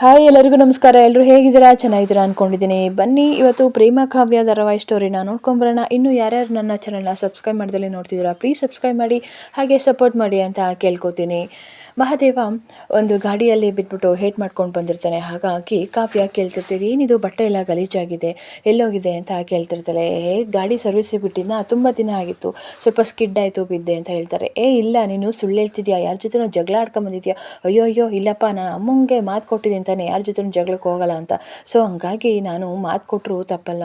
Hi, ಎಲ್ಲರಿಗೂ ನಮಸ್ಕಾರ. ಎಲ್ಲರೂ ಹೇಗಿದ್ದೀರಾ? ಚೆನ್ನಾಗಿದ್ದೀರಾ ಅಂದ್ಕೊಂಡಿದ್ದೀನಿ ಬನ್ನಿ, ಇವತ್ತು ಪ್ರೇಮ ಕಾವ್ಯ ಧಾರಾವಾಹಿ ಸ್ಟೋರಿನ ನೋಡ್ಕೊಂಬರೋಣ. ಇನ್ನು ಯಾರ್ಯಾರು ನನ್ನ ಚಾನಲ್ನ ಸಬ್ಸ್ಕ್ರೈಬ್ ಮಾಡ್ದಲ್ಲಿ ನೋಡ್ತಿದ್ದೀರಾ ಪ್ಲೀಸ್ ಸಬ್ಸ್ಕ್ರೈಬ್ ಮಾಡಿ, ಹಾಗೆ ಸಪೋರ್ಟ್ ಮಾಡಿ ಅಂತ ಕೇಳ್ಕೊತೀನಿ. ಮಹಾದೇವ ಒಂದು ಗಾಡಿಯಲ್ಲಿ ಬಿದ್ದುಬಿಟ್ಟು ಹೇಟ್ ಮಾಡ್ಕೊಂಡು ಬಂದಿರ್ತಾನೆ. ಹಾಗಾಗಿ ಕಾವ್ಯ ಕೇಳ್ತಿರ್ತೀರಿ, ಏನಿದು ಬಟ್ಟೆ ಎಲ್ಲ ಗಲೀಜಾಗಿದೆ, ಎಲ್ಲೋಗಿದೆ ಅಂತ ಕೇಳ್ತಿರ್ತಾಳೆ. ಏ, ಗಾಡಿ ಸರ್ವಿಸಿಗೆ ಬಿಟ್ಟಿದ್ದ ತುಂಬ ದಿನ ಆಗಿತ್ತು. ಸ್ವಲ್ಪ ಸ್ಕಿಡ್ ಆಯಿತು, ಬಿದ್ದೆ ಅಂತ ಹೇಳ್ತಾರೆ. ಏ, ಇಲ್ಲ, ನೀನು ಸುಳ್ಳು ಹೇಳ್ತಿದ್ಯಾ? ಯಾರ ಜೊತೆನೂ ಜಗಳ ಆಡ್ಕೊಂಬಂದಿದ್ಯಾ? ಅಯ್ಯೋ ಅಯ್ಯೋ, ಇಲ್ಲಪ್ಪ, ನಾನು ಅಮ್ಮಂಗೆ ಮಾತು ಕೊಟ್ಟಿದ್ದೀನಿ ತಾನೆ, ಯಾರ ಜೊತೆ ಜಗಳಕ್ಕೆ ಹೋಗಲ್ಲ ಅಂತ. ಸೊ ಹಂಗಾಗಿ ನಾನು ಮಾತು ಕೊಟ್ಟರು ತಪ್ಪಲ್ಲ.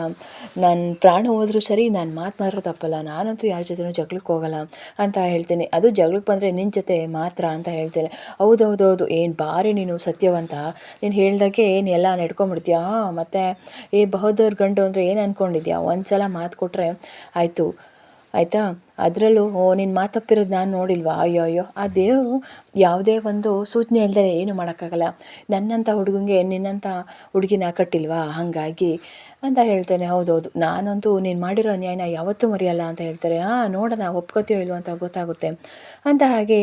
ನನ್ನ ಪ್ರಾಣ ಹೋದರೂ ಸರಿ, ನಾನು ಮಾತು ಮಾತ್ರ ತಪ್ಪಲ್ಲ. ನಾನಂತೂ ಯಾರ ಜೊತೆನೂ ಜಗಳಕ್ಕೆ ಹೋಗಲ್ಲ ಅಂತ ಹೇಳ್ತೀನಿ. ಅದು ಜಗಳಕ್ಕೆ ಬಂದರೆ ನಿನ್ನ ಜೊತೆ ಮಾತ್ರ ಅಂತ ಹೇಳ್ತೇನೆ. ಹೌದೌದೌದು, ಏನು ಬಾರಿ ನೀನು ಸತ್ಯವಂತ. ನೀನು ಹೇಳ್ದಾಗೆ ಏನು ಎಲ್ಲ ನಡ್ಕೊಂಬಿಡ್ತೀಯಾ? ಮತ್ತು ಏ ಬಹದ್ದೂರ್ ಗಂಡು ಅಂದರೆ ಏನು ಅಂದ್ಕೊಂಡಿದ್ಯಾ ಒಂದು ಸಲ ಮಾತು ಕೊಟ್ಟರೆ ಆಯಿತು. ಆಯಿತಾ? ಅದರಲ್ಲೂ, ಓ ನಿನ್ನ ಮಾತಪ್ಪಿರೋದು ತಪ್ಪಿರೋದು ನಾನು ನೋಡಿಲ್ವಾ? ಅಯ್ಯೋ ಅಯ್ಯೋ ಆ ದೇವರು ಯಾವುದೇ ಒಂದು ಸೂಚನೆ ಇಲ್ಲದೆ ಏನು ಮಾಡೋಕ್ಕಾಗಲ್ಲ. ನನ್ನಂಥ ಹುಡುಗಂಗೆ ನಿನ್ನಂಥ ಹುಡುಗಿನ ಕಟ್ಟಿಲ್ವಾ? ಹಾಗಾಗಿ ಅಂತ ಹೇಳ್ತೇನೆ. ಹೌದೌದು. ನಾನಂತೂ ನೀನು ಮಾಡಿರೋ ಅನ್ಯಾಯನ ಯಾವತ್ತೂ ಮರೆಯಲ್ಲ ಅಂತ ಹೇಳ್ತಾರೆ. ಹಾಂ ನೋಡೋಣ, ಒಪ್ಕೋತೀಯೋ ಇಲ್ವೋ ಅಂತ ಗೊತ್ತಾಗುತ್ತೆ. ಅಂತ ಹಾಗೆ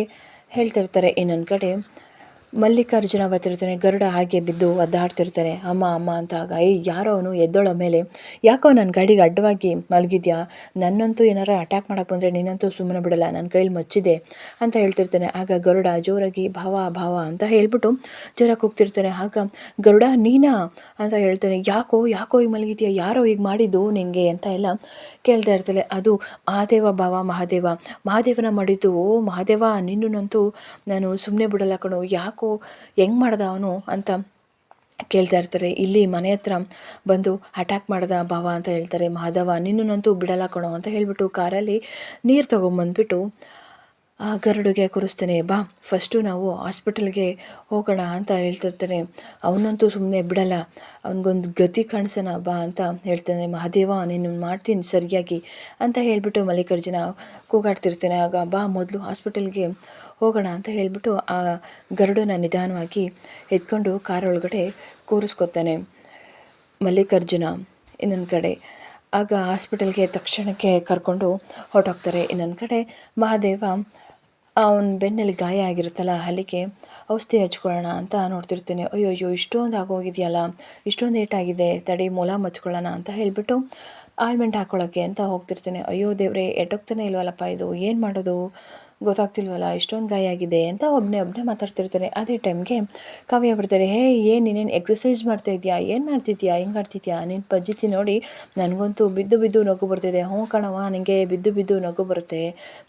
ಹೇಳ್ತಿರ್ತಾರೆ ಇನ್ನೊಂದು ಕಡೆ ಮಲ್ಲಿಕಾರ್ಜುನ ಬರ್ತಿರ್ತಾನೆ ಗರುಡ ಹಾಗೆ ಬಿದ್ದು ಒದ್ದಾಡ್ತಿರ್ತಾನೆ. ಅಮ್ಮ ಅಮ್ಮ ಅಂತ ಆಗ, ಏಯ್, ಯಾರೋ ಅವನು? ಎದ್ದೋಳ ಮೇಲೆ. ಯಾಕೋ ನನ್ನ ಗಾಡಿಗೆ ಅಡ್ಡವಾಗಿ ಮಲಗಿದ್ಯಾ? ನನ್ನಂತೂ ಏನಾರ ಅಟ್ಯಾಕ್ ಮಾಡಕ್ಕೆ ಬಂದರೆ ನೀನಂತೂ ಸುಮ್ಮನೆ ಬಿಡಲ್ಲ. ನನ್ನ ಕೈಲಿ ಮಚ್ಚಿದೆ ಅಂತ ಹೇಳ್ತಿರ್ತಾನೆ. ಆಗ ಗರುಡ ಜೋರಾಗಿ, ಭಾವ ಭಾವ ಅಂತ ಹೇಳ್ಬಿಟ್ಟು ಜೋರಾಗಿ ಹೋಗ್ತಿರ್ತಾನೆ ಆಗ ಗರುಡ, ನೀನಾ? ಅಂತ ಹೇಳ್ತಾನೆ. ಯಾಕೋ ಯಾಕೋ ಈಗ ಮಲಗಿದ್ಯಾ? ಯಾರೋ ಈಗ ಮಾಡಿದ್ದು ನಿನಗೆ ಅಂತ ಎಲ್ಲ ಕೇಳ್ತಾ ಇರ್ತಾಳೆ. ಅದು ಮಹಾದೇವ ಭಾವ, ಮಹಾದೇವ. ಮಹಾದೇವನ ಮಾಡಿದ್ದು, ಓ ಮಹಾದೇವ ನಿನ್ನಂತೂ ನಾನು ಸುಮ್ಮನೆ ಬಿಡಲ್ಲ ಕಣೋ. ಯಾಕೋ ಹೆಂಗೆ ಮಾಡ್ದ ಅವನು ಅಂತ ಕೇಳ್ತಾ ಇರ್ತಾರೆ. ಇಲ್ಲಿ ಮನೆ ಹತ್ರ ಬಂದು ಅಟ್ಯಾಕ್ ಮಾಡ್ದ ಭಾವ ಅಂತ ಹೇಳ್ತಾರೆ. ಮಾಧವ, ನಿನ್ನನ್ನಂತೂ ಬಿಡಲ್ಲ ಕಣೋ ಅಂತ ಹೇಳ್ಬಿಟ್ಟು ಕಾರಲ್ಲಿ ನೀರು ತೊಗೊಂಬಂದ್ಬಿಟ್ಟು, ಆ ಗರುಡಿಗೆ ಕೂರಿಸ್ತಾನೆ, ಬಾ ಫಸ್ಟು ನಾವು ಹಾಸ್ಪಿಟಲ್ಗೆ ಹೋಗೋಣ ಅಂತ ಹೇಳ್ತಿರ್ತಾನೆ. ಅವನಂತೂ ಸುಮ್ಮನೆ ಬಿಡಲ್ಲ. ಅವನಿಗೊಂದು ಗತಿ ಕಾಣಿಸೋಣ, ಬಾ ಅಂತ ಹೇಳ್ತಾನೆ. ಮಹಾದೇವ, ನೀನು ಮಾಡ್ತೀನಿ ಸರಿಯಾಗಿ ಅಂತ ಹೇಳಿಬಿಟ್ಟು ಮಲ್ಲಿಕಾರ್ಜುನ ಕೂಗಾಡ್ತಿರ್ತಾನೆ. ಆಗ ಬಾ, ಮೊದಲು ಹಾಸ್ಪಿಟಲ್ಗೆ ಹೋಗೋಣ ಅಂತ ಹೇಳಿಬಿಟ್ಟು ಆ ಗರುಡನ ನಿಧಾನವಾಗಿ ಎತ್ಕೊಂಡು ಕಾರ್ ಒಳಗಡೆ ಕೂರಿಸ್ಕೊತಾನೆ. ಮಲ್ಲಿಕಾರ್ಜುನ, ಇನ್ನೊಂದು ಕಡೆ. ಆಗ ಹಾಸ್ಪಿಟಲ್ಗೆ ತಕ್ಷಣಕ್ಕೆ ಕರ್ಕೊಂಡು ಹೊರಟೋಗ್ತಾರೆ. ಇನ್ನೊಂದು ಕಡೆ ಮಹಾದೇವ, ಅವನ ಬೆನ್ನಲ್ಲಿ ಗಾಯ ಆಗಿರುತ್ತಲ್ಲ, ಅಲ್ಲಿಗೆ ಔಷಧಿ ಹಚ್ಕೊಳ್ಳೋಣ ಅಂತ ನೋಡ್ತಿರ್ತೀನಿ. ಅಯ್ಯೋ ಅಯ್ಯೋ ಇಷ್ಟೊಂದು ಆಗೋಗಿದೆಯಲ್ಲ ಇಷ್ಟೊಂದು ಏಟಾಗಿದೆ ತಡಿ ಮೊಲ ಮಚ್ಕೊಳ್ಳೋಣ ಅಂತ ಹೇಳಿಬಿಟ್ಟು ಆಲ್ಮೆಂಟ್ ಹಾಕ್ಕೊಳ್ಳೋಕ್ಕೆ ಅಂತ ಹೋಗ್ತಿರ್ತೀನಿ. ಅಯ್ಯೋ ದೇವ್ರೆ ಎಟ್ಟೋಗ್ತಾನೆ ಇಲ್ವಲ್ಲಪ್ಪ ಇದು? ಏನು ಮಾಡೋದು? ಗೊತ್ತಾಗ್ತಿಲ್ವಲ್ಲ, ಇಷ್ಟೊಂದು ಗಾಯ ಆಗಿದೆ ಅಂತ ಒಬ್ಬನೇ ಒಬ್ಬನೇ ಮಾತಾಡ್ತಿರ್ತಾರೆ. ಅದೇ ಟೈಮ್ಗೆ ಕಾವ್ಯ ಬರ್ತಾರೆ, ಹೇ, ಏನು ನೀನೇನು ಎಕ್ಸಸೈಸ್ ಮಾಡ್ತಾ ಇದೆಯಾ? ಏನು ಮಾಡ್ತಿದ್ಯಾ? ಹೆಂಗೆ ಆಡ್ತಿದ್ಯಾ? ನಿನ್ನ ಪಜ್ಜಿತಿ ನೋಡಿ, ನನಗಂತೂ ಬಿದ್ದು ಬಿದ್ದು ನಗು ಬರ್ತಿದೆ. ಹ್ಞೂ ಕಣವ ನನಗೆ ಬಿದ್ದು ಬಿದ್ದು ನಗು ಬರುತ್ತೆ.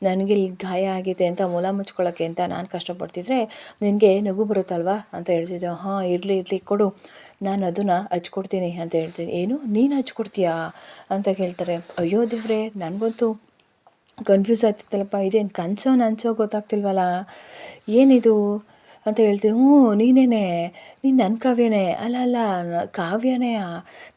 ನನಗೆ ಇಲ್ಲಿ ಗಾಯ ಆಗಿದೆ ಅಂತ ಮೊಲ ಮುಚ್ಕೊಳ್ಳೋಕ್ಕೆ ಅಂತ ನಾನು ಕಷ್ಟಪಡ್ತಿದ್ರೆ, ನಿನಗೆ ನಗು ಬರುತ್ತಲ್ವಾ? ಅಂತ ಹೇಳ್ತಿದ್ದೆ ಹಾಂ, ಇರಲಿ ಇರಲಿ, ಕೊಡು. ನಾನು ಅದನ್ನು ಹಚ್ಕೊಡ್ತೀನಿ ಅಂತ ಹೇಳ್ತೀನಿ ಏನು? ನೀನು ಹಚ್ಕೊಡ್ತೀಯಾ? ಅಂತ ಕೇಳ್ತಾರೆ. ಅಯ್ಯೋ ದೇವ್ರೆ, ನನಗಂತೂ ಕನ್ಫ್ಯೂಸ್ ಆಗ್ತಿತ್ತಲ್ಲಪ್ಪ, ಇದೇನು ಕಂಚೋ ನಂಚೋ ಗೊತ್ತಾಗ್ತಿಲ್ವಲ್ಲ? ಏನಿದು? ಅಂತ ಹೇಳ್ತೀವಿ ಹ್ಞೂ, ನೀನೇನೆ, ನೀನು ನನ್ನ ಕಾವ್ಯನೇ, ಅಲ್ಲ ಅಲ್ಲ ಕಾವ್ಯನೇ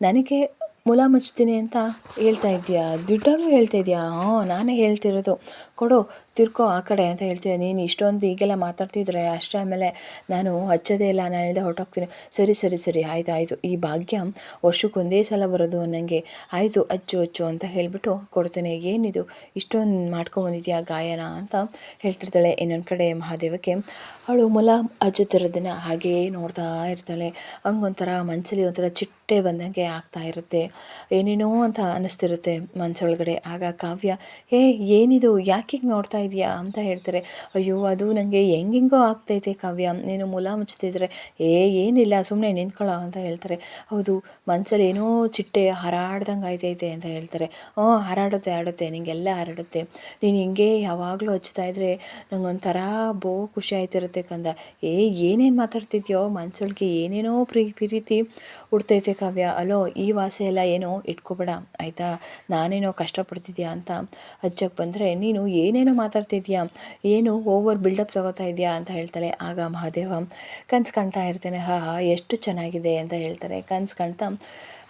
ನನಗೆ ಮುಲಾಮುಚ್ತೀನಿ ಅಂತ ಹೇಳ್ತಾ ಇದೆಯಾ ದುಡ್ಡಾಗೂ ಹೇಳ್ತಾ ಇದೆಯಾ ಹ್ಞೂ, ನಾನೇ ಹೇಳ್ತಿರೋದು. ಕೊಡು, ತಿರ್ಕೋ ಆ ಕಡೆ ಅಂತ ಹೇಳ್ತೀವಿ ನೀನು ಇಷ್ಟೊಂದು ಈಗೆಲ್ಲ ಮಾತಾಡ್ತಿದ್ರೆ ಅಷ್ಟೇ ಆಮೇಲೆ ನಾನು ಹಚ್ಚೋದೇ ಇಲ್ಲ, ನಾನು ಇಲ್ಲದೆ ಹೊರಟೋಗ್ತೀನಿ. ಸರಿ ಸರಿ ಸರಿ, ಆಯ್ತು, ಆಯಿತು. ಈ ಭಾಗ್ಯ ವರ್ಷಕ್ಕೊಂದೇ ಸಲ ಬರೋದು ಅನ್ನಂಗೆ, ಆಯಿತು, ಅಚ್ಚು ಅಚ್ಚು ಅಂತ ಹೇಳಿಬಿಟ್ಟು ಕೊಡ್ತೇನೆ. ಏನಿದು? ಇಷ್ಟೊಂದು ಮಾಡ್ಕೊಂಬಂದಿದ್ಯಾ ಗಾಯನ ಅಂತ ಹೇಳ್ತಿರ್ತಾಳೆ. ಇನ್ನೊಂದು ಕಡೆ ಮಹಾದೇವಕ್ಕೆ ಅವಳು ಮೊಲ ಹಚ್ಚುತ್ತಿರೋದನ್ನು ಹಾಗೆಯೇ ನೋಡ್ತಾ ಇರ್ತಾಳೆ. ಅವ್ನಿಗೊಂಥರ ಮನಸ್ಸಲ್ಲಿ ಒಂಥರ ಚಿಟ್ಟೆ ಬಂದಂಗೆ ಆಗ್ತಾ ಇರುತ್ತೆ. ಏನೇನೋ ಅಂತ ಅನ್ನಿಸ್ತಿರುತ್ತೆ ಮನಸ್ಸೊಳಗಡೆ ಆಗ ಕಾವ್ಯ, ಏ, ಏನಿದು? ಯಾಕೆ ಹೀಗೆ ನೋಡ್ತಾ ಇದೆಯಾ ಅಂತ ಹೇಳ್ತಾರೆ, ಅಯ್ಯೋ, ಅದು ನನಗೆ ಹೆಂಗೆಂಗೋ ಆಗ್ತೈತೆ ಕಾವ್ಯ, ನೀನು ಮುಲ ಮುಚ್ತಿದ್ರೆ ಏ, ಏನಿಲ್ಲ ಸುಮ್ಮನೆ ನಿಂತ್ಕೊಳ್ಳೋ ಅಂತ ಹೇಳ್ತಾರೆ. ಹೌದು ಮನಸ್ಸಲ್ಲಿ ಏನೋ ಚಿಟ್ಟೆ ಹಾರಾಡ್ದಂಗೆ ಆಯ್ತೈತೆ ಅಂತ ಹೇಳ್ತಾರೆ. ಹ್ಞೂ, ಹಾರಾಡುತ್ತೆ ಆಡುತ್ತೆ ನಿಂಗೆಲ್ಲ ಹಾರಾಡುತ್ತೆ. ನೀನು ಹಿಂಗೆ ಯಾವಾಗಲೂ ಹಚ್ತಾ ಇದ್ರೆ ನಂಗೊಂಥರ ಬೋ ಖುಷಿ ಆಯ್ತಿರುತ್ತೆ ಕಂದ. ಏ, ಏನೇನು ಮಾತಾಡ್ತಿದ್ಯೋ, ಮನ್ಸೊಳಗೆ ಏನೇನೋ ಪ್ರೀ, ಪ್ರೀತಿ ಉಡ್ತೈತೆ ಕಾವ್ಯ. ಅಲೋ, ಈ ವಾಸೆ ಎಲ್ಲ ಏನೋ ಇಟ್ಕೋಬೇಡ, ಆಯಿತಾ? ನಾನೇನೋ ಕಷ್ಟಪಡ್ತಿದ್ಯಾ ಅಂತ ಅಜ್ಜಕ್ಕೆ ಬಂದರೆ, ನೀನು ಏನೇನೋ ಮಾತಾಡ್ತಿದ್ಯಾ? ಏನು ಓವರ್ ಬಿಲ್ಡಪ್ ತಗೋತಾ ಇದೆಯಾ ಅಂತ ಹೇಳ್ತಾಳೆ. ಆಗ ಮಹಾದೇವ, ಕನ್ಸು ಕಾಣ್ತಾ ಇರ್ತೇನೆ. ಹಾ ಹಾ, ಎಷ್ಟು ಚೆನ್ನಾಗಿದೆ ಅಂತ ಹೇಳ್ತಾರೆ. ಕನ್ಸು ಕಾಣ್ತಾ,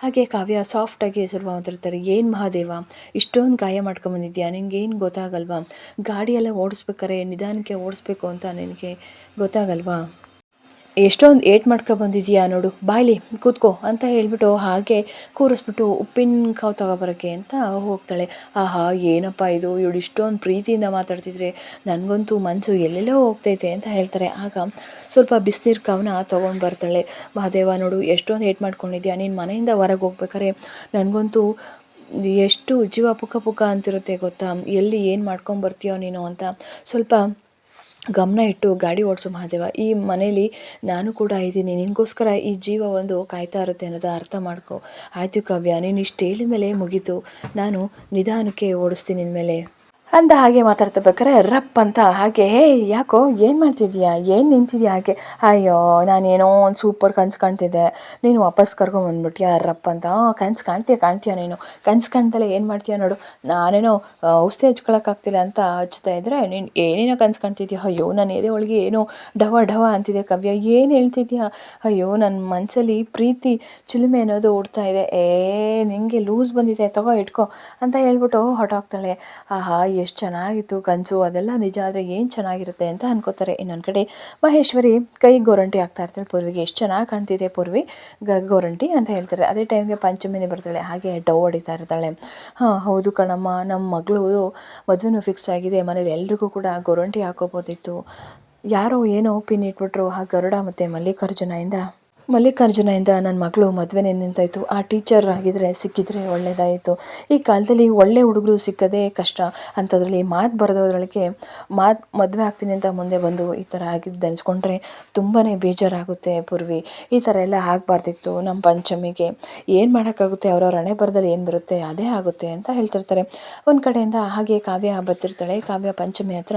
ಹಾಗೆ ಕಾವ್ಯ ಸಾಫ್ಟಾಗಿ ಹೆಸರು ಮಾತಾಡ್ತಾರೆ. ಏನು ಮಹಾದೇವ, ಇಷ್ಟೊಂದು ಗಾಯ ಮಾಡ್ಕೊಂಬಂದಿದ್ಯಾ ನಿನಗೇನು ಗೊತ್ತಾಗಲ್ವಾ? ಗಾಡಿಯೆಲ್ಲ ಓಡಿಸ್ಬೇಕಾರೆ ನಿಧಾನಕ್ಕೆ ಓಡಿಸ್ಬೇಕು ಅಂತ ನಿನಗೆ ಗೊತ್ತಾಗಲ್ವಾ? ಎಷ್ಟೊಂದು ಏಟ್ ಮಾಡ್ಕೊ ಬಂದಿದ್ದೀಯಾ ನೋಡು, ಬಾಯ್ಲಿ ಕೂತ್ಕೋ ಅಂತ ಹೇಳ್ಬಿಟ್ಟು ಹಾಗೆ ಕೂರಿಸ್ಬಿಟ್ಟು ಉಪ್ಪಿನ ಕಾವು ತಗೊಬರೋಕ್ಕೆ ಅಂತ ಹೋಗ್ತಾಳೆ. ಆಹಾ, ಏನಪ್ಪ ಇದು? ಇವಳು ಇಷ್ಟೊಂದು ಪ್ರೀತಿಯಿಂದ ಮಾತಾಡ್ತಿದ್ರೆ ನನಗಂತೂ ಮನಸ್ಸು ಎಲ್ಲೆಲ್ಲೋ ಹೋಗ್ತೈತೆ ಅಂತ ಹೇಳ್ತಾರೆ. ಆಗ ಸ್ವಲ್ಪ ಬಿಸಿನೀರು ಕಾವನ್ನ ತೊಗೊಂಡು ಬರ್ತಾಳೆ. ಮಹಾದೇವ ನೋಡು, ಎಷ್ಟೊಂದು ಏಟ್ ಮಾಡ್ಕೊಂಡಿದ್ಯಾ? ನೀನು ಮನೆಯಿಂದ ಹೊರಗೆ ಹೋಗ್ಬೇಕಾರೆ ನನಗಂತೂ ಎಷ್ಟು ಜೀವ ಪುಕ್ಕ ಪುಕ್ಕ ಅಂತಿರುತ್ತೆ ಗೊತ್ತಾ? ಎಲ್ಲಿ ಏನು ಮಾಡ್ಕೊಂಬರ್ತೀಯೋ ನೀನು ಅಂತ. ಸ್ವಲ್ಪ ಗಮನ ಇಟ್ಟು ಗಾಡಿ ಓಡಿಸು ಮಹಾದೇವ, ಈ ಮನೇಲಿ ನಾನು ಕೂಡ ಇದ್ದೀನಿ, ನಿನಗೋಸ್ಕರ ಈ ಜೀವ ಒಂದು ಕಾಯ್ತಾ ಇರುತ್ತೆ ಅನ್ನೋದು ಅರ್ಥ ಮಾಡ್ಕೊ. ಆಯಿತು ಕಾವ್ಯ, ನೀನು ಇಷ್ಟು ಹೇಳಿದ ಮೇಲೆ ಮುಗೀತು. ನಾನು ನಿಧಾನಕ್ಕೆ ಓಡಿಸ್ತೀನಿ ನಿನ್ನ ಮೇಲೆ. ಅಂದ ಹಾಗೆ ಮಾತಾಡ್ತಾ ಬೇಕಾರೆ ರಪ್ ಅಂತ ಹಾಗೆ, ಹೇ, ಯಾಕೋ, ಏನು ಮಾಡ್ತಿದ್ಯಾ ಏನು ನಿಂತಿದ್ಯಾ ಹಾಗೆ? ಅಯ್ಯೋ, ನಾನೇನೋ ಒಂದು ಸೂಪರ್ ಕನ್ಸು ಕಾಣ್ತಿದ್ದೆ. ನೀನು ವಾಪಸ್ ಕರ್ಕೊಂಬಂದ್ಬಿಟ್ಯಾ ರಪ್ ಅಂತ. ಕನ್ಸು ಕಾಣ್ತೀಯ ಕಾಣ್ತೀಯ ನೀನು? ಕನ್ಸು ಕಾಣ್ತಲೇ ಏನು ಮಾಡ್ತೀಯ ನೋಡು. ನಾನೇನೋ ಔಷಧಿ ಹಚ್ಕೊಳಕ್ಕಾಗ್ತಿಲ್ಲ ಅಂತ ಹಚ್ತಾ ಇದ್ದರೆ ನೀನು ಏನೇನೋ ಕನ್ಸು ಕಾಣ್ತಿದ್ಯಾ? ಅಯ್ಯೋ, ನಾನು ಎದೆ ಒಳಗೆ ಏನೋ ಢವ ಢವ ಅಂತಿದೆ ಕವ್ಯ. ಏನು ಹೇಳ್ತಿದ್ಯಾ? ಅಯ್ಯೋ ನನ್ನ ಮನಸ್ಸಲ್ಲಿ ಪ್ರೀತಿ ಚಿಲುಮೆ ಅನ್ನೋದು ಓಡ್ತಾ ಇದೆ. ಏ, ನಿಂಗೆ ಲೂಸ್ ಬಂದಿದೆ. ತಗೋ, ಇಟ್ಕೋ ಅಂತ ಹೇಳ್ಬಿಟ್ಟು ಹೊರಟೋಗ್ತಾಳೆ. ಆಹಾ ಎಷ್ಟು ಚೆನ್ನಾಗಿತ್ತು ಕನಸು ಅದೆಲ್ಲ ನಿಜ ಆದರೆ ಏನು ಚೆನ್ನಾಗಿರುತ್ತೆ ಅಂತ ಅನ್ಕೋತಾರೆ. ಇನ್ನೊಂದು ಕಡೆ ಮಹೇಶ್ವರಿ ಕೈ ಗೋರಂಟಿ ಆಗ್ತಾ ಇರ್ತಾಳೆ ಪೂರ್ವಿಗೆ. ಎಷ್ಟು ಚೆನ್ನಾಗಿ ಕಾಣ್ತಿದೆ ಪೂರ್ವಿ. ಗ ಗೋರಂಟಿ ಅಂತ ಹೇಳ್ತಾರೆ. ಅದೇ ಟೈಮ್ಗೆ ಪಂಚಮಿನಿ ಬರ್ತಾಳೆ ಹಾಗೆ ಡವ್ ಹೊಡಿತಾ ಇರ್ತಾಳೆ. ಹಾಂ, ಹೌದು ಕಣಮ್ಮ. ನಮ್ಮ ಮಗಳು ಮದುವೆನೂ ಫಿಕ್ಸ್ ಆಗಿದೆ. ಮನೇಲಿ ಎಲ್ರಿಗೂ ಕೂಡ ಗೋರಂಟಿ ಹಾಕೋಬೋದಿತ್ತು. ಯಾರೋ ಏನೋ ಪಿನ್ ಇಟ್ಬಿಟ್ರು. ಆ ಗರುಡ ಮತ್ತು ಮಲ್ಲಿಕಾರ್ಜುನ ಇಂದ ಮಲ್ಲಿಕಾರ್ಜುನಯಿಂದ ನನ್ನ ಮಗಳು ಮದುವೆನೇ ನಿಂತಾಯಿತು. ಆ ಟೀಚರ್ ಆಗಿದ್ರೆ ಸಿಕ್ಕಿದ್ರೆ ಒಳ್ಳೆಯದಾಯಿತು ಈ ಕಾಲದಲ್ಲಿ ಒಳ್ಳೆ ಹುಡುಗರು ಸಿಕ್ಕದೇ ಕಷ್ಟ. ಅಂಥದ್ರಲ್ಲಿ ಮಾತು ಬರೆದೋದ್ರೊಳಗೆ ಮಾತು ಮದುವೆ ಆಗ್ತೀನಿ ಅಂತ ಮುಂದೆ ಬಂದು ಈ ಥರ ಆಗಿದ್ದು ಅನಿಸ್ಕೊಂಡ್ರೆ ತುಂಬಾ ಬೇಜಾರಾಗುತ್ತೆ ಪೂರ್ವಿ. ಈ ಥರ ಎಲ್ಲ ಆಗಬಾರ್ದಿತ್ತು ನಮ್ಮ ಪಂಚಮಿಗೆ. ಏನು ಮಾಡೋಕ್ಕಾಗುತ್ತೆ? ಅವ್ರವ್ರ ಹಣೆ ಬರದಲ್ಲಿ ಏನು ಬರುತ್ತೆ? ಅದೇ ಆಗುತ್ತೆ ಅಂತ ಹೇಳ್ತಿರ್ತಾರೆ. ಒಂದು ಕಡೆಯಿಂದ ಹಾಗೆ ಕಾವ್ಯ ಬರ್ತಿರ್ತಾಳೆ. ಕಾವ್ಯ ಪಂಚಮಿ ಹತ್ರ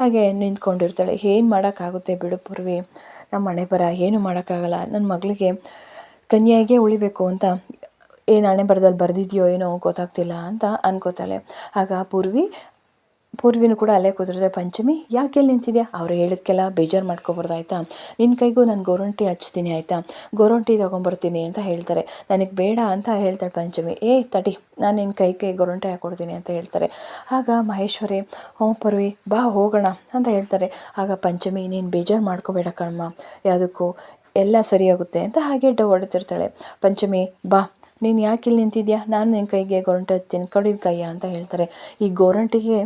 ಹಾಗೆ ನಿಂತ್ಕೊಂಡಿರ್ತಾಳೆ. ಏನು ಮಾಡೋಕ್ಕಾಗುತ್ತೆ ಬಿಡು ಪೂರ್ವಿ. ನಮ್ಮ ಹಣೆ ಬರ ಏನು ಮಾಡೋಕ್ಕಾಗಲ್ಲ. ನನ್ನ ಮಗಳಿಗೆ ಕನ್ಯಾಗೆ ಉಳಿಬೇಕು ಅಂತ ಏನು ಹಣೆ ಬರದಲ್ಲಿ ಬರೆದಿದೆಯೋ ಏನೋ ಗೊತ್ತಾಗ್ತಿಲ್ಲ ಅಂತ ಅನ್ಕೋತಾಳೆ. ಆಗ ಪೂರ್ವಿ ಪೂರ್ವಿನೂ ಕೂಡ ಅಲ್ಲೇ ಕೂತಿರುತ್ತೆ ಪಂಚಮಿ, ಯಾಕೆ ಎಲ್ಲಿ ನಿಂತಿದ್ಯಾ? ಅವ್ರು ಹೇಳಕ್ಕೆಲ್ಲ ಬೇಜಾರು ಮಾಡ್ಕೊಬಾರ್ದು ಆಯಿತಾ ನಿನ್ನ ಕೈಗೂ ನಾನು ಗೋರಂಟಿ ಹಚ್ತೀನಿ ಆಯಿತಾ? ಗೋರಂಟಿ ತೊಗೊಂಬರ್ತೀನಿ ಅಂತ ಹೇಳ್ತಾರೆ. ನನಗೆ ಬೇಡ ಅಂತ ಹೇಳ್ತಾಳೆ ಪಂಚಮಿ. ಏ, ತಡಿ, ನಾನು ನಿನ್ನ ಕೈ ಕೈ ಗೋರಂಟಿ ಹಾಕ್ಕೊಡ್ತೀನಿ ಅಂತ ಹೇಳ್ತಾರೆ. ಆಗ ಮಹೇಶ್ವರಿ, ಹ್ಞೂ ಪರ್ವಿ, ಬಾ ಹೋಗೋಣ ಅಂತ ಹೇಳ್ತಾರೆ. ಆಗ ಪಂಚಮಿ, ನೀನು ಬೇಜಾರು ಮಾಡ್ಕೋಬೇಡ ಕಣಮ್ಮ ಯಾವುದಕ್ಕೂ ಎಲ್ಲ ಸರಿಯಾಗುತ್ತೆ ಅಂತ ಹಾಗೆ ಡ ಹೊಡೆತಿರ್ತಾಳೆ ಪಂಚಮಿ, ಬಾ ನೀನು ಯಾಕೆ ಇಲ್ಲಿ ನಿಂತಿದ್ಯಾ? ನಾನು ನಿನ್ನ ಕೈಗೆ ಗೋರಂಟು ಹಚ್ತೀನಿ ಕಡಿದ ಕೈಯ ಅಂತ ಹೇಳ್ತಾರೆ. ಈ ಗೋರಂಟಿಗೆ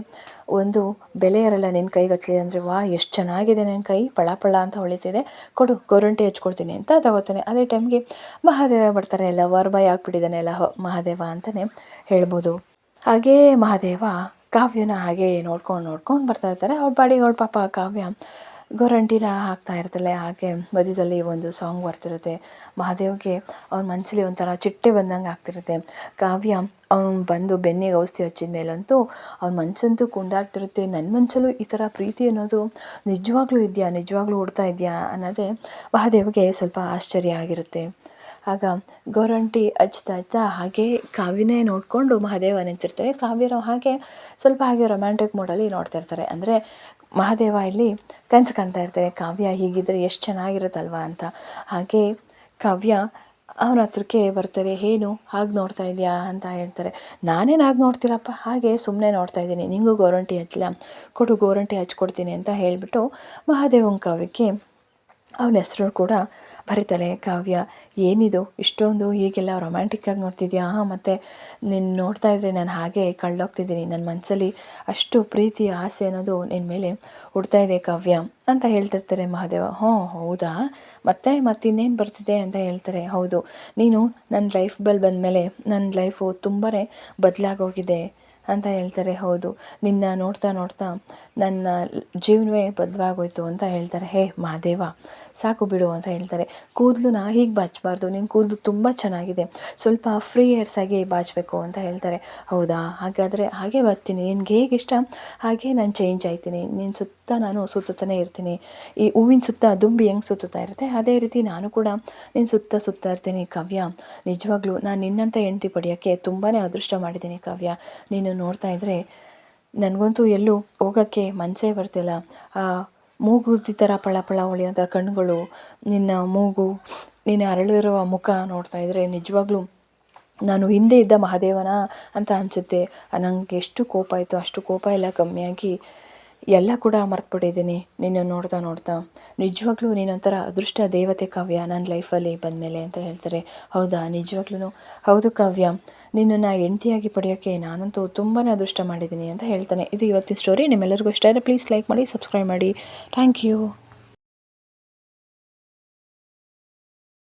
ಒಂದು ಬೆಲೆ ಇರಲ್ಲ ನಿನ್ನ ಕೈಗೆ ಹಚ್ಚಿದೆ ಅಂದರೆ ವಾ ಎಷ್ಟು ಚೆನ್ನಾಗಿದೆ ನಿನ್ನ ಕೈ ಪಳ ಪಳ ಅಂತ ಹೊಳಿತಿದೆ. ಕೊಡು, ಗೋರಂಟಿ ಹಚ್ಕೊಡ್ತೀನಿ ಅಂತ ತಗೋತಾನೆ. ಅದೇ ಟೈಮ್ಗೆ ಮಹಾದೇವ ಬರ್ತಾರೆ. ಲವರ್ ಬಾಯ್ ಆಗಿಬಿಟ್ಟಿದ್ದಾನೆ ಎಲ್ಲ ಮಹಾದೇವ ಅಂತಲೇ ಹೇಳ್ಬೋದು. ಹಾಗೇ ಮಹಾದೇವ ಕಾವ್ಯನ ಹಾಗೆ ನೋಡ್ಕೊಂಡು ನೋಡ್ಕೊಂಡು ಬರ್ತಾ ಇರ್ತಾರೆ. ಅವ್ರ ಬಾಡಿಗೆ ಅವ್ರ ಪಾಪ ಕಾವ್ಯ ಗೋರಂಟಿನ ಹಾಕ್ತಾ ಇರ್ತಾಳೆ. ಹಾಗೆ ಮಧ್ಯದಲ್ಲಿ ಒಂದು ಸಾಂಗ್ ಬರ್ತಿರುತ್ತೆ. ಮಹಾದೇವ್ಗೆ ಅವ್ನ ಮನಸ್ಸಲ್ಲಿ ಒಂಥರ ಚಿಟ್ಟೆ ಬಂದಂಗೆ ಆಗ್ತಿರುತ್ತೆ. ಕಾವ್ಯ ಅವ್ನು ಬಂದು ಬೆನ್ನಿಗೆ ಔಷಧಿ ಹಚ್ಚಿದ ಮೇಲಂತೂ ಅವ್ನ ಮನಸ್ಸಂತೂ ಕುಂದಾಡ್ತಿರುತ್ತೆ ನನ್ನ ಮನಸ್ಸಲ್ಲೂ ಈ ಥರ ಪ್ರೀತಿ ಅನ್ನೋದು ನಿಜವಾಗ್ಲೂ ಇದೆಯಾ? ನಿಜವಾಗ್ಲೂ ಹುಡ್ತಾ ಇದೆಯಾ? ಅನ್ನೋದೇ ಮಹಾದೇವ್ಗೆ ಸ್ವಲ್ಪ ಆಶ್ಚರ್ಯ ಆಗಿರುತ್ತೆ. ಆಗ ಗೋರಂಟಿ ಹಚ್ತಾ ಹಚ್ತಾ ಹಾಗೆ ಕಾವ್ಯನೇ ನೋಡಿಕೊಂಡು ಮಹಾದೇವ ನಿಂತಿರ್ತಾರೆ. ಕಾವ್ಯರು ಹಾಗೆ ಸ್ವಲ್ಪ ಹಾಗೆ ರೊಮ್ಯಾಂಟಿಕ್ ಮೂಡಲ್ಲಿ ನೋಡ್ತಾ ಇರ್ತಾರೆ. ಅಂದರೆ ಮಹಾದೇವ ಇಲ್ಲಿ ಕನಸು ಕಾಣ್ತಾ ಇರ್ತಾರೆ, ಕಾವ್ಯ ಹೀಗಿದ್ದರೆ ಎಷ್ಟು ಚೆನ್ನಾಗಿರುತ್ತಲ್ವ ಅಂತ. ಹಾಗೆ ಕಾವ್ಯ ಅವನ ಹತ್ರಕ್ಕೆ ಬರ್ತಾರೆ, ಏನು, ಹಾಗೆ ನೋಡ್ತಾ ಇದೆಯಾ? ಅಂತ ಹೇಳ್ತಾರೆ. ನಾನೇನು ಹಾಗೆ ನೋಡ್ತೀರಪ್ಪ? ಹಾಗೆ ಸುಮ್ಮನೆ ನೋಡ್ತಾ ಇದ್ದೀನಿ. ನಿಂಗೂ ಗೋರಂಟಿ ಹಚ್ಚಲ ಕೊಡು, ಗೋರಂಟಿ ಹಚ್ಕೊಡ್ತೀನಿ ಅಂತ ಹೇಳಿಬಿಟ್ಟು ಮಹಾದೇವನ ಕಾವ್ಯಕ್ಕೆ ಅವನ ಹೆಸರು ಕೂಡ ಬರೀತಾಳೆ, ಕಾವ್ಯ. ಏನಿದು? ಇಷ್ಟೊಂದು ಹೀಗೆಲ್ಲ ರೊಮ್ಯಾಂಟಿಕ್ಕಾಗಿ ನೋಡ್ತಿದ್ಯಾ? ಮತ್ತು ನಿನ್ನ ನೋಡ್ತಾ ಇದ್ದರೆ ನಾನು ಹಾಗೆ ಕಳ್ಳೋಗ್ತಿದ್ದೀನಿ. ನನ್ನ ಮನಸ್ಸಲ್ಲಿ ಅಷ್ಟು ಪ್ರೀತಿ, ಆಸೆ ಅನ್ನೋದು ನಿನ್ನ ಮೇಲೆ ಹುಡ್ತಾ ಇದೆ ಕಾವ್ಯ ಅಂತ ಹೇಳ್ತಿರ್ತಾರೆ ಮಹಾದೇವ. ಹ್ಞೂ, ಹೌದಾ? ಮತ್ತೆ ಮತ್ತಿನ್ನೇನು ಬರ್ತಿದೆ ಅಂತ ಹೇಳ್ತಾರೆ. ಹೌದು. ನೀನು ನನ್ನ ಲೈಫ್ ಬಲ್ ಬಂದ ಮೇಲೆ ನನ್ನ ಲೈಫು ತುಂಬಾ ಬದಲಾಗೋಗಿದೆ ಅಂತ ಹೇಳ್ತಾರೆ, ಹೌದು. ನಿನ್ನ ನೋಡ್ತಾ ನೋಡ್ತಾ ನನ್ನ ಜೀವನವೇ ಬದಲಾಗೋಯ್ತು ಅಂತ ಹೇಳ್ತಾರೆ, ಹೇ ಮಹಾದೇವ, ಸಾಕು ಬಿಡು ಅಂತ ಹೇಳ್ತಾರೆ. ಕೂದಲನ್ನ ಹೀಗೆ ಬಾಚಬಾರ್ದು ನಿನ್ನ ಕೂದಲು ತುಂಬ ಚೆನ್ನಾಗಿದೆ, ಸ್ವಲ್ಪ ಫ್ರೀ ಏರ್ಸ್ ಆಗಿ ಬಾಚಬೇಕು ಅಂತ ಹೇಳ್ತಾರೆ. ಹೌದಾ? ಹಾಗಾದರೆ ಹಾಗೆ ಬರ್ತೀನಿ. ನಿನ್ಗೆ ಹೇಗೆ ಇಷ್ಟ ಹಾಗೆ ನಾನು ಚೇಂಜ್ ಆಯ್ತೀನಿ. ನಿನ್ನ ಸುತ್ತ ನಾನು ಸುತ್ತಾನೆ ಇರ್ತೀನಿ. ಈ ಹೂವಿನ ಸುತ್ತ ದುಂಬಿ ಹೆಂಗೆ ಸುತ್ತುತ್ತಾ ಇರುತ್ತೆ, ಅದೇ ರೀತಿ ನಾನು ಕೂಡ ನಿನ್ನ ಸುತ್ತ ಸುತ್ತಾ ಇರ್ತೀನಿ ಕಾವ್ಯ. ನಿಜವಾಗ್ಲೂ ನಾನು ನಿನ್ನಂಥ ಹೆಂಡತಿ ಪಡೆಯೋಕ್ಕೆ ತುಂಬಾ ಅದೃಷ್ಟ ಮಾಡಿದ್ದೀನಿ ಕಾವ್ಯ. ನೀನು ನೋಡ್ತಾ ಇದ್ದರೆ ನನಗಂತೂ ಎಲ್ಲೂ ಹೋಗೋಕ್ಕೆ ಮನಸ್ಸೇ ಬರ್ತಿಲ್ಲ. ಆ ಮೂಗು ಥರ ಪಳ ಪಳ ಹೊಳೆಯೋಂಥ ಕಣ್ಣುಗಳು, ನಿನ್ನ ಮೂಗು, ನಿನ್ನ ಅರಳಿರುವ ಮುಖ ನೋಡ್ತಾ ಇದ್ದರೆ ನಿಜವಾಗ್ಲೂ ನಾನು ಹಿಂದೆ ಇದ್ದ ಮಹಾದೇವನ ಅಂತ ಅನಿಸುತ್ತೆ. ನನಗೆ ಎಷ್ಟು ಕೋಪ ಆಯಿತು ಅಷ್ಟು ಕೋಪ ಎಲ್ಲ ಕಮ್ಮಿಯಾಗಿ ಎಲ್ಲ ಕೂಡ ಮರ್ತುಬಿಟ್ಟಿದ್ದೀನಿ. ನಿನ್ನ ನೋಡ್ತಾ ನೋಡ್ತಾ. ನಿಜವಾಗ್ಲೂ ನೀನೊಂಥರ ಅದೃಷ್ಟ ದೇವತೆ ಕಾವ್ಯ ನನ್ನ ಲೈಫಲ್ಲಿ ಬಂದಮೇಲೆ ಅಂತ ಹೇಳ್ತಾರೆ. ಹೌದಾ? ನಿಜವಾಗ್ಲೂ ಹೌದು ಕಾವ್ಯ. ನಿನ್ನನ್ನು ಹೆಂಡತಿಯಾಗಿ ಪಡೆಯೋಕ್ಕೆ ನಾನಂತೂ ತುಂಬಾ ಅದೃಷ್ಟ ಮಾಡಿದ್ದೀನಿ ಅಂತ ಹೇಳ್ತಾನೆ. ಇದು ಇವತ್ತಿನ ಸ್ಟೋರಿ ನಿಮ್ಮೆಲ್ಲರಿಗೂ ಇಷ್ಟ ಆದರೆ ಪ್ಲೀಸ್ ಲೈಕ್ ಮಾಡಿ ಸಬ್ಸ್ಕ್ರೈಬ್ ಮಾಡಿ. Thank you